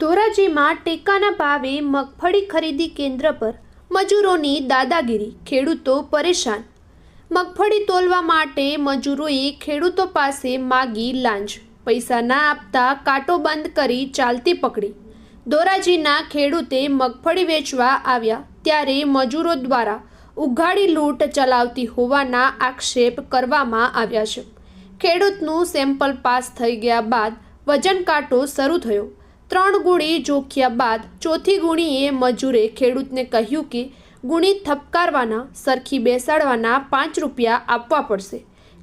ધોરાજીમાં ટેકાના ભાવે મગફળી ખરીદી કેન્દ્ર પર મજૂરોની દાદાગીરી. ખેડૂતો પરેશાન. મગફળી તોલવા માટે મજૂરોએ ખેડૂતો પાસે માગી લાંચ. પૈસા ના આપતા કાંટો બંધ કરી ચાલતી પકડી. ધોરાજીના ખેડૂતે મગફળી વેચવા આવ્યા ત્યારે મજૂરો દ્વારા ઉઘાડી લૂંટ ચલાવતી હોવાના આક્ષેપ કરવામાં આવ્યા છે. ખેડૂતનું સેમ્પલ પાસ થઈ ગયા બાદ વજન કાંટો શરૂ થયો. ત્રણ ગુણી જોખ્યા બાદ ચોથી ગુણીએ મજૂરે ખેડૂતને કહ્યું કે ગુણી થપકારવાના, સરખી બેસાડવાના પાંચ રૂપિયા આપવા પડશે.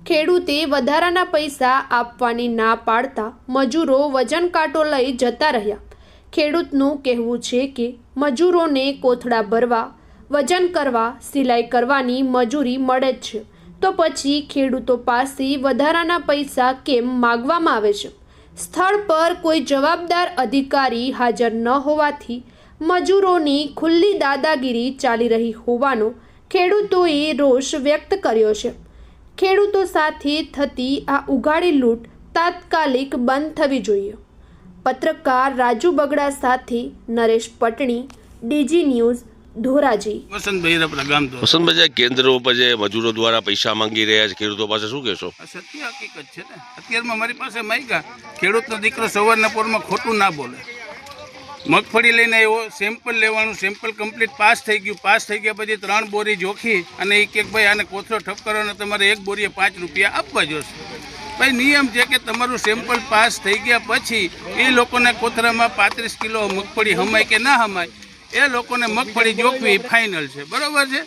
ખેડૂતે વધારાના પૈસા આપવાની ના પાડતા મજૂરો વજન કાંટો લઈ જતા રહ્યા. ખેડૂતનું કહેવું છે કે મજૂરોને કોથળા ભરવા, વજન કરવા, સિલાઈ કરવાની મજૂરી મળે જ છે. તો પછી ખેડૂતો પાસે વધારાના પૈસા કેમ માગવામાં આવે છે? સ્થળ પર કોઈ જવાબદાર અધિકારી હાજર ન હોવાથી મજૂરોની ખુલ્લી દાદાગીરી ચાલી રહી હોવાનો ખેડૂતોએ રોષ વ્યક્ત કર્યો છે. ખેડૂતો સાથે થતી આ ઉઘાડી લૂંટ તાત્કાલિક બંધ થવી જોઈએ. પત્રકાર રાજુ બગડા સાથે નરેશ પટણી, ડીજી ન્યૂઝ ધોરાજી. વસંતભાઈ આપણા ગામ તો વસંતભાઈ કેન્દ્રો ઉપર જે મજૂરો દ્વારા પૈસા માંગી રહ્યા છે ખેડૂતો પાસે શું કહેશો? સત્ય હકીકત છે ને. અત્યારમાં મારી પાસે માગ્યા ખેડૂતનો દીકરો સવારના પોરમાં ખોટું ના બોલે. મગફળી લઈને આવ્યો સેમ્પલ લેવાનું સેમ્પલ કમ્પ્લીટ પાસ થઈ ગયું. પાસ થઈ ગયા પછી ત્રણ બોરી જોખી અને એક એક ભાઈ આને કોથળો ઠપ કરવાનો તમારે એક બોરીએ પાંચ રૂપિયા આપવા જોશે. ભાઈ નિયમ છે કે તમારું સેમ્પલ પાસ થઈ ગયા પછી એ લોકોને કોથરામાં પાંત્રીસ કિલો મગફળી હમાય કે ના હમાય એ લોકોને મગફળી જોખવી ફાઇનલ છે. બરાબર છે?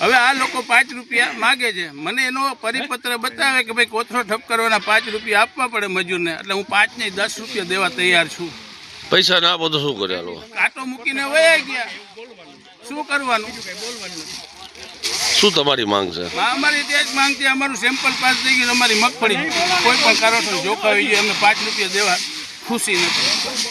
હવે આ લોકો પાંચ રૂપિયા માગે છે. મને એનો પરિપત્ર બતાવે કે ભાઈ કોથળો ઠપ કરવાના પાંચ રૂપિયા આપવા પડે મજૂરને. એટલે હું પાંચ નહીં દસ રૂપિયા દેવા તૈયાર છું. પૈસા ના આપો તો શું કરે કાંટો મૂકીને વયા ગયા. શું કરવાનું? શું તમારી માંગ છે? અમારી ત્યાં જ માંગતી અમારું સેમ્પલ પાસ થઈ ગયું અમારી મગફળી કોઈ પણ કારણસર જોખાવી જોઈએ અમે પાંચ રૂપિયા દેવા ખુશી નથી.